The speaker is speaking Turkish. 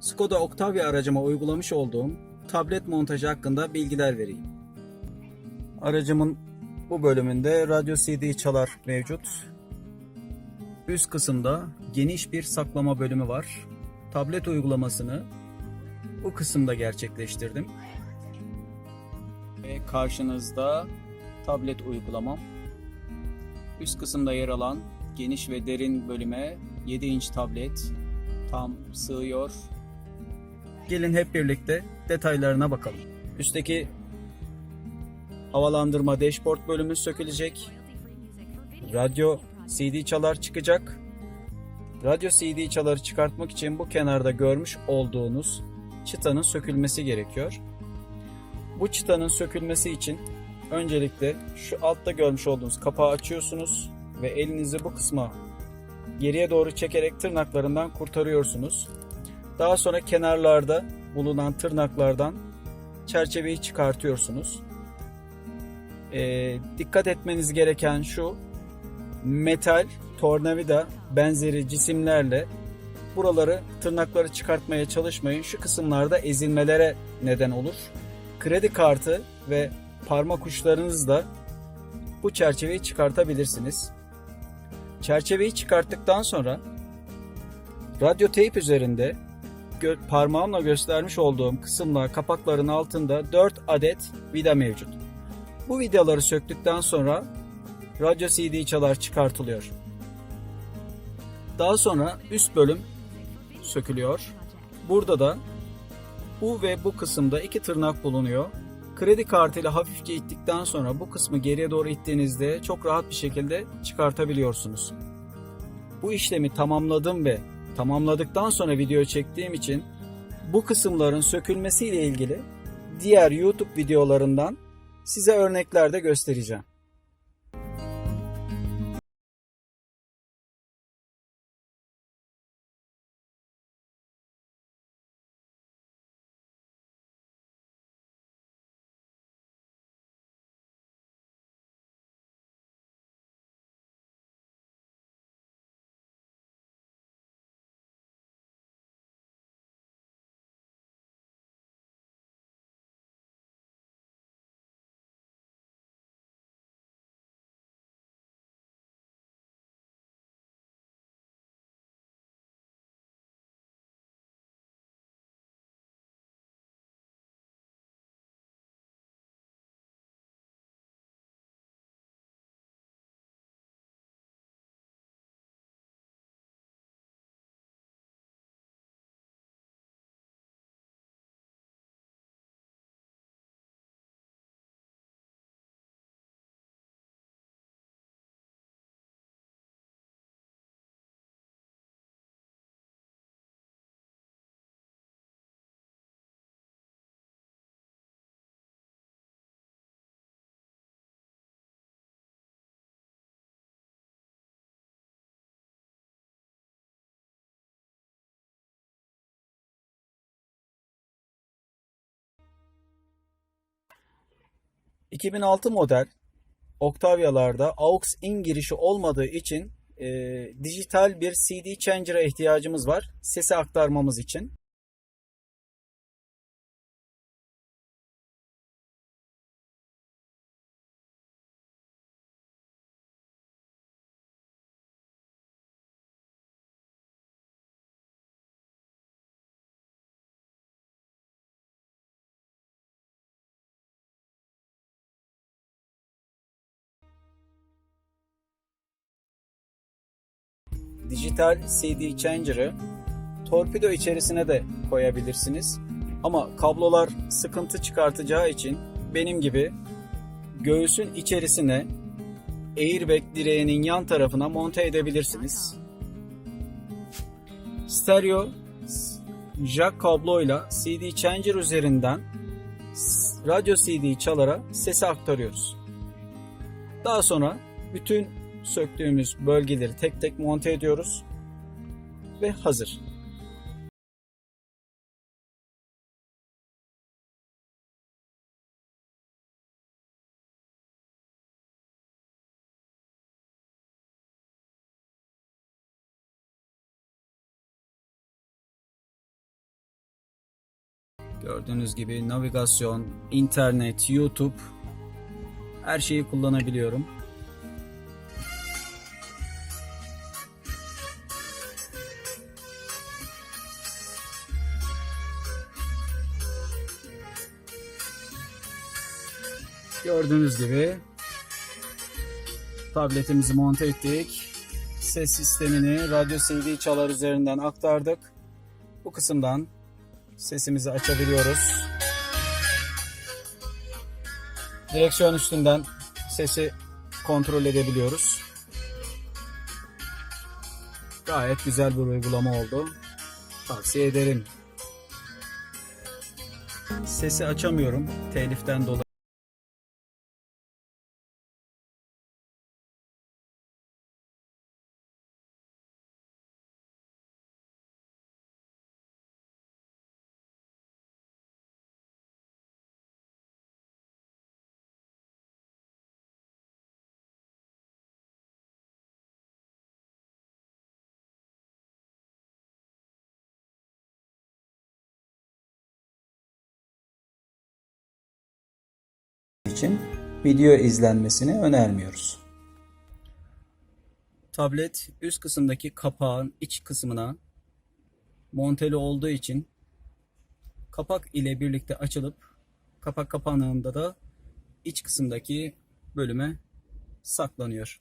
Skoda Octavia aracıma uygulamış olduğum tablet montajı hakkında bilgiler vereyim. Aracımın bu bölümünde radyo CD çalar mevcut. Üst kısımda geniş bir saklama bölümü var. Tablet uygulamasını bu kısımda gerçekleştirdim. Ve karşınızda tablet uygulamam. Üst kısımda yer alan geniş ve derin bölüme 7 inç tablet tam sığıyor. Gelin hep birlikte detaylarına bakalım. Üstteki havalandırma dashboard bölümü sökülecek. Radyo CD çalar çıkacak. Radyo CD çaları çıkartmak için bu kenarda görmüş olduğunuz çıtanın sökülmesi gerekiyor. Bu çıtanın sökülmesi için öncelikle şu altta görmüş olduğunuz kapağı açıyorsunuz ve elinizi bu kısma geriye doğru çekerek tırnaklarından kurtarıyorsunuz. Daha sonra kenarlarda bulunan tırnaklardan çerçeveyi çıkartıyorsunuz. Ee, dikkat etmeniz gereken şu metal, tornavida benzeri cisimlerle buraları tırnakları çıkartmaya çalışmayın. Şu kısımlarda ezilmelere neden olur. Kredi kartı ve parmak uçlarınızla bu çerçeveyi çıkartabilirsiniz. Çerçeveyi çıkarttıktan sonra radyo teyp üzerinde gö- parmağımla göstermiş olduğum kısımlar kapakların altında 4 adet vida mevcut. Bu vidaları söktükten sonra radyo CD çalar çıkartılıyor. Daha sonra üst bölüm sökülüyor. Burada da bu ve bu kısımda iki tırnak bulunuyor. Kredi kartıyla hafifçe ittikten sonra bu kısmı geriye doğru ittiğinizde çok rahat bir şekilde çıkartabiliyorsunuz. Bu işlemi tamamladım ve tamamladıktan sonra video çektiğim için bu kısımların sökülmesiyle ilgili diğer YouTube videolarından size örnekler de göstereceğim. ...2006 model Octavia'larda aux-in girişi olmadığı için e, dijital bir CD changer'a ihtiyacımız var sesi aktarmamız için. Dijital CD changer'ı torpido içerisine de koyabilirsiniz. Ama kablolar sıkıntı çıkartacağı için benim gibi göğsün içerisine airbag direğinin yan tarafına monte edebilirsiniz. Stereo jack kabloyla CD changer üzerinden radyo CD çalara sesi aktarıyoruz. Daha sonra bütün söktüğümüz bölgeleri tek tek monte ediyoruz ve hazır. Gördüğünüz gibi navigasyon, internet, YouTube her şeyi kullanabiliyorum. Gördüğünüz gibi tabletimizi monte ettik. Ses sistemini radyo CD çalar üzerinden aktardık. Bu kısımdan sesimizi açabiliyoruz. Direksiyon üstünden sesi kontrol edebiliyoruz. Gayet güzel bir uygulama oldu. Tavsiye ederim. Sesi açamıyorum teliften dolayı. İçin video izlenmesini önermiyoruz. Tablet üst kısımdaki kapağın iç kısmına monteli olduğu için kapak ile birlikte açılıp kapak kapandığında da iç kısımdaki bölüme saklanıyor.